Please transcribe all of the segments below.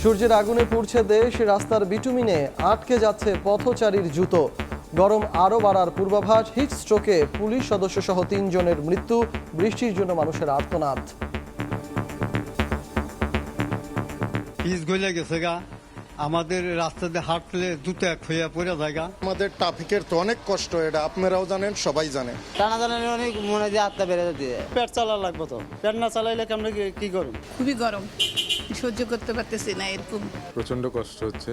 সূর্যের আগুনে পুড়ছে দেশ রাস্তার বিটুমিনে আটকে যাচ্ছে পথচারীর জুতো। গরম আরও বাড়ার পূর্বাভাস হিট স্ট্রোকে পুলিশ সদস্য সহ তিনজনের মৃত্যু বৃষ্টির জন্য মানুষের আর্তনাদ। পিস গলে গেছে গা। আমাদের রাস্তাতে হাঁটলে জুতো এক হইয়া পড়ে জায়গা আমাদের ট্রাফিকের তো অনেক কষ্ট এটা আপনারাও জানেন সবাই জানে। টানা টানানি অনেক মনে হয় যে আত্মা বেড়ে যেতে। পেট চালা লাগবে তো। পেট না চালাইলে কেমন কি করুন খুবই গরম। সহ্য করতে পারতেছি না এরকম। প্রচণ্ড কষ্ট হচ্ছে।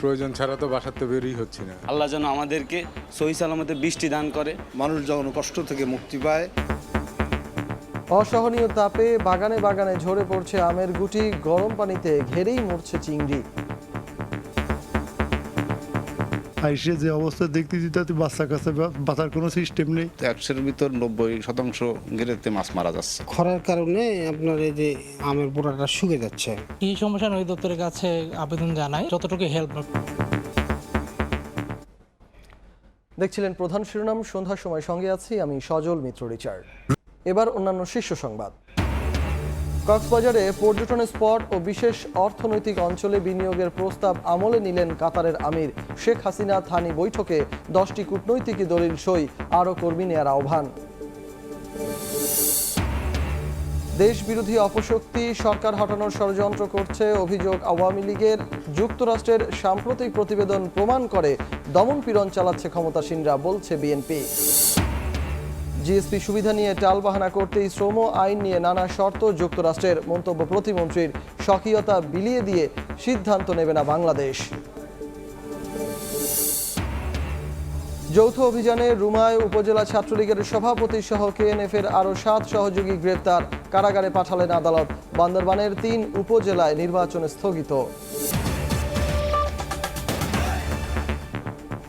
প্রয়োজন ছাড়া তো বাসার তো বেরই হচ্ছে না। আল্লাহ যেন আমাদেরকে সহি সালামতে বৃষ্টি দান করে। মানুষ যখন কষ্ট থেকে মুক্তি পায়। অসহনীয় তাপে বাগানে বাগানে ঝরে পড়ছে আমের গুটি গরম পানিতে ঘেরেই মরছে চিংড়ি। আইসে যে অবস্থা দেখতেছি তাতে বাচ্চা কাছে বা- বাঁচার কোনো সিস্টেম নেই। একশোর ভিতর নব্বই শতাংশ গেরেতে মাছ মারা যাচ্ছে। খরার কারণে আপনার এই যে আমের পোড়াটা শুকে যাচ্ছে। এই সমস্যা? অধিদপ্তরের কাছে আবেদন জানাই যতটুকু হেল্প দেখছিলেন প্রধান শিরোনাম সন্ধ্যার সময় সঙ্গে আছি আমি সজল মিত্র রিচার্ড। এবার অন্যান্য শীর্ষ সংবাদ। কক্সবাজারে পর্যটন স্পট ও বিশেষ অর্থনৈতিক অঞ্চলে বিনিয়োগের প্রস্তাব আমলে নিলেন কাতারের আমির। শেখ হাসিনা থানি বৈঠকে দশটি কূটনৈতিক দলিল সই আরও কর্মী নেয়ার আহ্বান। দেশ বিরোধী অপশক্তি সরকার হটানোর ষড়যন্ত্র করছে অভিযোগ আওয়ামী লীগের। যুক্তরাষ্ট্রের সাম্প্রতিক প্রতিবেদন প্রমাণ করে দমন পীড়ন চালাচ্ছে ক্ষমতাসীনরা, বলছে বিএনপি। জিএসপি সুবিধা নিয়ে টালবাহানা করতেই শ্রম আইন নিয়ে নানা শর্ত যুক্তরাষ্ট্রের মন্তব্য প্রতিমন্ত্রীর স্বকীয়তা বিলিয়ে দিয়ে সিদ্ধান্ত নেবে না বাংলাদেশ। যৌথ অভিযানে রুমায় উপজেলা ছাত্রলীগের সভাপতি সহ কেএনএফ এর আরও সাত সহযোগী গ্রেপ্তার কারাগারে পাঠালেন আদালত। বান্দরবানের তিন উপজেলায় নির্বাচন স্থগিত।